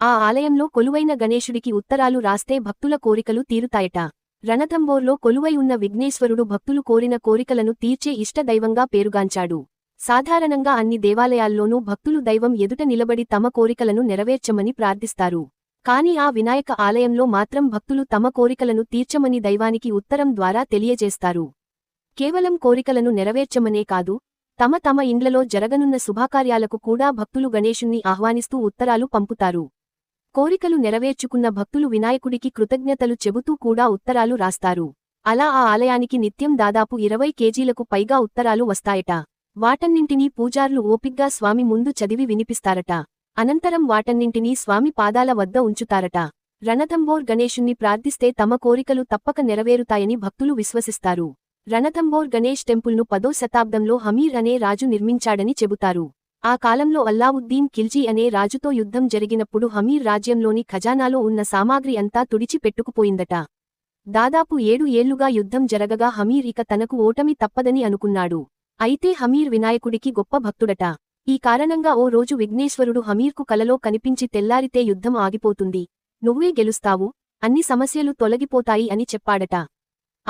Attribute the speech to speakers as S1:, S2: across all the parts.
S1: ఆ ఆలయంలో కొలువైన గణేశుడికి ఉత్తరాలు రాస్తే భక్తుల కోరికలు తీరుతాయట. రణథంబోర్లో కొలువై ఉన్న విఘ్నేశ్వరుడు భక్తులు కోరిన కోరికలను తీర్చే ఇష్టదైవంగా పేరుగాంచాడు. సాధారణంగా అన్ని దేవాలయాల్లోనూ భక్తులు దైవం ఎదుట నిలబడి తమ కోరికలను నెరవేర్చమని ప్రార్థిస్తారు. కాని ఆ వినాయక ఆలయంలో మాత్రం భక్తులు తమ కోరికలను తీర్చమని దైవానికి ఉత్తరం ద్వారా తెలియజేస్తారు. కేవలం కోరికలను నెరవేర్చమనే కాదు తమ తమ ఇండ్లలో జరగనున్న శుభాకార్యాలకు కూడా భక్తులు గణేశుణ్ణి ఆహ్వానిస్తూ ఉత్తరాలు పంపుతారు. కోరికలు నెరవేర్చుకున్న భక్తులు వినాయకుడికి కృతజ్ఞతలు చెబుతూ కూడా ఉత్తరాలు రాస్తారు. అలా ఆ ఆలయానికి నిత్యం దాదాపు ఇరవై కేజీలకు పైగా ఉత్తరాలు వస్తాయట. వాటన్నింటినీ పూజార్లు ఓపిగ్గా స్వామి ముందు చదివి వినిపిస్తారట. అనంతరం వాటన్నింటినీ స్వామి పాదాల వద్ద ఉంచుతారట. రణథంబోర్ గణేశుణ్ణి ప్రార్థిస్తే తమ కోరికలు తప్పక నెరవేరుతాయని భక్తులు విశ్వసిస్తారు. రణథంబోర్ గణేష్ టెంపుల్ను పదో శతాబ్దంలో హమీర్ అనే రాజు నిర్మించాడని చెబుతారు. ఆ కాలంలో అల్లావుద్దీన్ ఖిల్జీ అనే రాజుతో యుద్ధం జరిగినప్పుడు హమీర్ రాజ్యంలోని ఖజానాలో ఉన్న సామాగ్రి అంతా తుడిచి పెట్టుకుపోయిందట. దాదాపు ఏడు ఏళ్ళుగా యుద్ధం జరగగా హమీర్ ఇక తనకు ఓటమి తప్పదని అనుకున్నాడు. అయితే హమీర్ వినాయకుడికి గొప్ప భక్తుడట. ఈ కారణంగా ఓ రోజు విఘ్నేశ్వరుడు హమీర్కు కలలో కనిపించి తెల్లారితే యుద్ధం ఆగిపోతుంది. నువ్వే గెలుస్తావు అన్ని సమస్యలు తొలగిపోతాయి అని చెప్పాడట.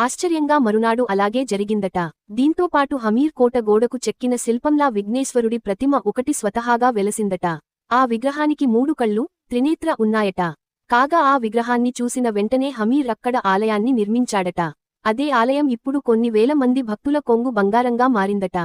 S1: ఆశ్చర్యంగా మరునాడు అలాగే జరిగిందట. దీంతోపాటు హమీర్ కోట గోడకు చెక్కిన శిల్పంలా విఘ్నేశ్వరుడి ప్రతిమ ఒకటి స్వతహాగా వెలసిందట. ఆ విగ్రహానికి మూడు కళ్ళు త్రినేత్ర ఉన్నాయట. కాగా ఆ విగ్రహాన్ని చూసిన వెంటనే హమీర్ అక్కడ ఆలయాన్ని నిర్మించాడట. అదే ఆలయం ఇప్పుడు కొన్ని వేల మంది భక్తుల కొంగు బంగారంగా మారిందట.